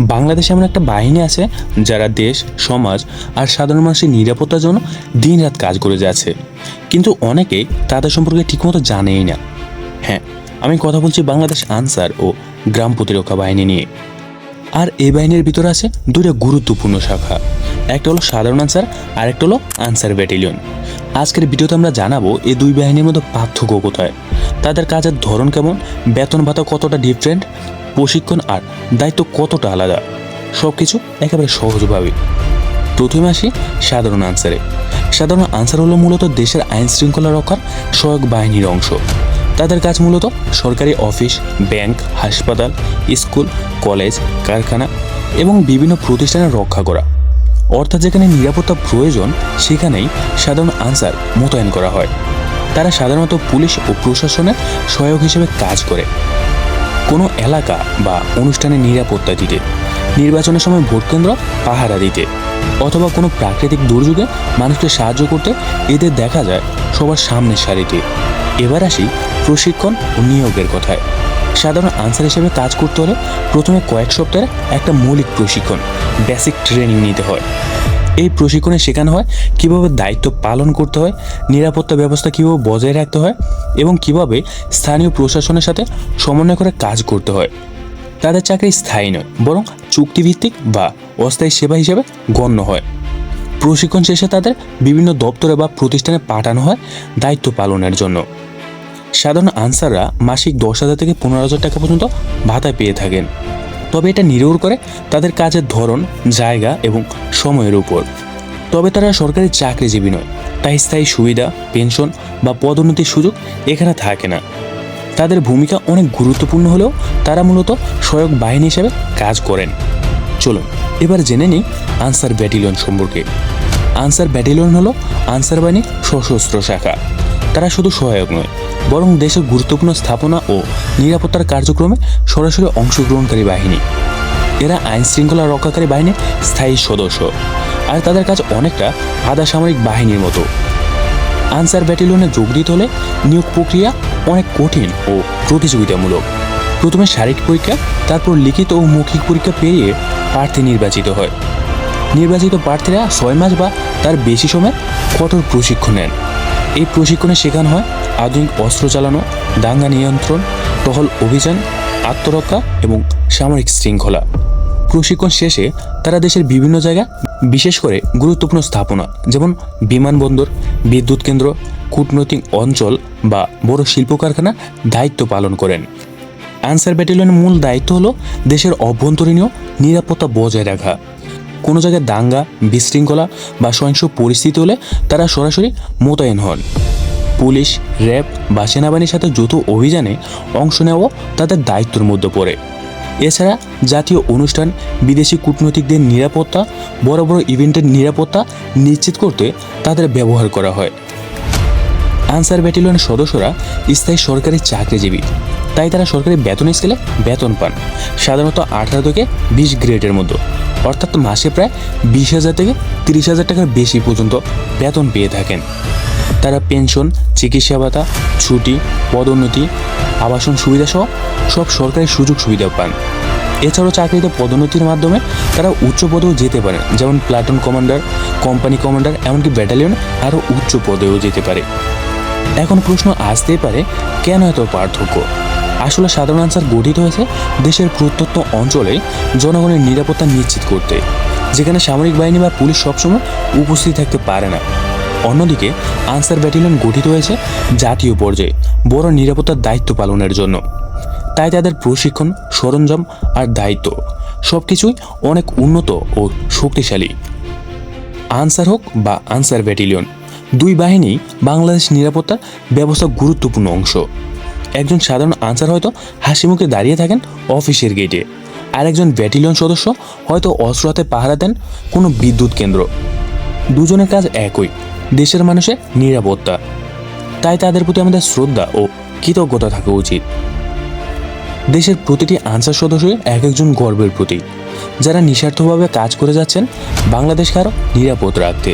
বাংলাদেশে এমন একটা বাহিনী আছে যারা দেশ, সমাজ আর সাধারণ মানুষের নিরাপত্তার জন্য দিনরাত কাজ করে যাচ্ছে। কিন্তু অনেকেই তাদের সম্পর্কে ঠিকমতো জানেই না। হ্যাঁ আমি কথা বলছি বাংলাদেশ আনসার ও গ্রাম প্রতিরক্ষা বাহিনী নিয়ে। আর এই বাহিনীর ভিতরে আছে দুটো গুরুত্বপূর্ণ শাখা। একটা হলো সাধারণ আনসার আর একটা হলো আনসার ব্যাটালিয়ন। আজকের ভিডিওতে আমরা জানাব এই দুই বাহিনীর মধ্যে পার্থক্য কোথায়? তাদের কাজের ধরন কেমন? বেতন ভাতা কতটা ডিফারেন্ট প্রশিক্ষণ আর দায়িত্ব কতটা আলাদা? সব কিছু একেবারে সহজভাবে। প্রথমে আসি সাধারণ আনসারে সাধারণ আনসার হলো মূলত দেশের আইন শৃঙ্খলা রক্ষার সহায়ক বাহিনীর অংশ। তাদের কাজ মূলত সরকারি অফিস, ব্যাংক, হাসপাতাল, স্কুল, কলেজ, কারখানা এবং বিভিন্ন প্রতিষ্ঠানের রক্ষা করা। অর্থাৎ যেখানে নিরাপত্তা প্রয়োজন, সেখানেই সাধারণ আনসার মোতায়েন করা হয়। তারা সাধারণত পুলিশ ও প্রশাসনের সহায়ক হিসেবে কাজ করে। কোনো এলাকা বা অনুষ্ঠানের নিরাপত্তা দিতে, নির্বাচনের সময় ভোটকেন্দ্র পাহারা দিতে অথবা কোনো প্রাকৃতিক দুর্যোগে মানুষকে সাহায্য করতে এদের দেখা যায় সবার সামনের সারিতে। এবার আসি প্রশিক্ষণ ও নিয়োগের কথায়। সাধারণ আনসার হিসেবে কাজ করতে হলে প্রথমে কয়েক সপ্তাহের একটা মৌলিক প্রশিক্ষণ বেসিক ট্রেনিং নিতে হয়। এই প্রশিক্ষণে শেখানো হয় কীভাবে দায়িত্ব পালন করতে হয়, নিরাপত্তা ব্যবস্থা কীভাবে বজায় রাখতে হয় এবং কীভাবে স্থানীয় প্রশাসনের সাথে সমন্বয় করে কাজ করতে হয়। তাদের চাকরি স্থায়ী নয়, বরং চুক্তিভিত্তিক বা অস্থায়ী সেবা হিসেবে গণ্য হয়। প্রশিক্ষণ শেষে তাদের বিভিন্ন দপ্তরে বা প্রতিষ্ঠানে পাঠানো হয় দায়িত্ব পালনের জন্য। সাধারণ আনসাররা মাসিক দশ হাজার থেকে পনেরো হাজার টাকা পর্যন্ত ভাতা পেয়ে থাকেন। তবে এটা নির্ভর করে তাদের কাজের ধরন, জায়গা এবং সময়ের উপর। তবে তারা সরকারি চাকরিজীবী নয়, তাই স্থায়ী সুবিধা, পেনশন বা পদোন্নতির সুযোগ এখানে থাকে না। তাদের ভূমিকা অনেক গুরুত্বপূর্ণ হলেও তারা মূলত সহায়ক বাহিনী হিসেবে কাজ করেন। চলুন, এবার জেনে নিই আনসার ব্যাটালিয়ন সম্পর্কে। আনসার ব্যাটালিয়ন হলো আনসার বাহিনীর সশস্ত্র শাখা। তারা শুধু সহায়ক নয়, বরং দেশের গুরুত্বপূর্ণ স্থাপনা ও নিরাপত্তার কার্যক্রমে সরাসরি অংশগ্রহণকারী বাহিনী। এরা আইন শৃঙ্খলা রক্ষাকারী বাহিনীর স্থায়ী সদস্য, আর তাদের কাজ অনেকটা আধা সামরিক বাহিনীর মতো। আনসার ব্যাটালিয়নে যোগ দিতে হলে নিয়োগ প্রক্রিয়া অনেক কঠিন ও প্রতিযোগিতামূলক। প্রথমে শারীরিক পরীক্ষা, তারপর লিখিত ও মৌখিক পরীক্ষা পেরিয়ে প্রার্থী নির্বাচিত হয়। নির্বাচিত প্রার্থীরা ছয় মাস বা তার বেশি সময় কঠোর প্রশিক্ষণ নেন। এই প্রশিক্ষণে শেখানো হয় আধুনিক অস্ত্র চালানো, দাঙ্গা নিয়ন্ত্রণ, টহল অভিযান, আত্মরক্ষা এবং সামরিক শৃঙ্খলা। প্রশিক্ষণ শেষে তারা দেশের বিভিন্ন জায়গা বিশেষ করে গুরুত্বপূর্ণ স্থাপনা, যেমন বিমানবন্দর, বিদ্যুৎ কেন্দ্র, কূটনৈতিক অঞ্চল বা বড় শিল্প কারখানা দায়িত্ব পালন করেন। আনসার ব্যাটালিয়নের মূল দায়িত্ব হলো দেশের অভ্যন্তরীণ নিরাপত্তা বজায় রাখা। কোনো জায়গায় দাঙ্গা, বিশৃঙ্খলা বা সহিংস পরিস্থিতি হলে তারা সরাসরি মোতায়েন হন। পুলিশ, র্যাব বা সেনাবাহিনীর সাথে যৌথ অভিযানে অংশ নেওয়াও তাদের দায়িত্বের মধ্যে পড়ে। এছাড়া জাতীয় অনুষ্ঠান, বিদেশি কূটনৈতিকদের নিরাপত্তা, বড় বড় ইভেন্টের নিরাপত্তা নিশ্চিত করতে তাদের ব্যবহার করা হয়। আনসার ব্যাটালিয়নের সদস্যরা স্থায়ী সরকারি চাকরিজীবী। তাই তারা সরকারি বেতন স্কেলে বেতন পান। সাধারণত আঠারো থেকে বিশ গ্রেডের মধ্যে। অর্থাৎ মাসে প্রায় বিশ হাজার থেকে তিরিশ হাজার টাকার বেশি পর্যন্ত বেতন পেয়ে থাকেন। তারা পেনশন, চিকিৎসা ভাতা, ছুটি, পদোন্নতি, আবাসন সুবিধা সহ সব সরকারি সুযোগ সুবিধা পান। এছাড়াও চাকরিতে পদোন্নতির মাধ্যমে তারা উচ্চ পদেও যেতে পারেন, যেমন প্লাটুন কমান্ডার, কোম্পানি কমান্ডার, এমনকি ব্যাটালিয়ন আরও উচ্চ পদেও যেতে পারে। এখন প্রশ্ন আসতেই পারে, কেন এত পার্থক্য? আসলে সাধারণ আনসার গঠিত হয়েছে দেশের প্রত্যন্ত অঞ্চলে জনগণের নিরাপত্তা নিশ্চিত করতে, যেখানে সামরিক বাহিনী বা পুলিশ সবসময় উপস্থিত থাকতে পারে না। অন্যদিকে আনসার ব্যাটালিয়ন গঠিত হয়েছে জাতীয় পর্যায়ে, বড় নিরাপত্তার দায়িত্ব পালনের জন্য। তাই তাদের প্রশিক্ষণ, সরঞ্জাম আর দায়িত্ব সব কিছুই অনেক উন্নত ও শক্তিশালী। আনসার হোক বা আনসার ব্যাটালিয়ন দুই বাহিনী বাংলাদেশ নিরাপত্তার ব্যবস্থা গুরুত্বপূর্ণ অংশ। একজন সাধারণ আনসার হয়তো হাসি মুখে দাঁড়িয়ে থাকেন অফিসের গেটে। আর একজন ব্যাটালিয়ন সদস্য হয়তো অস্ত্র হাতে পাহারা দেন কোনো বিদ্যুৎ কেন্দ্র। দুজনের কাজ একই, দেশের মানুষের নিরাপত্তা। তাই তাদের প্রতি আমাদের শ্রদ্ধা ও কৃতজ্ঞতা থাকা উচিত। দেশের প্রতিটি আনসার সদস্য এক একজন গর্বের প্রতীক, যারা নিঃস্বার্থভাবে কাজ করে যাচ্ছেন বাংলাদেশকে আরও নিরাপদ রাখতে।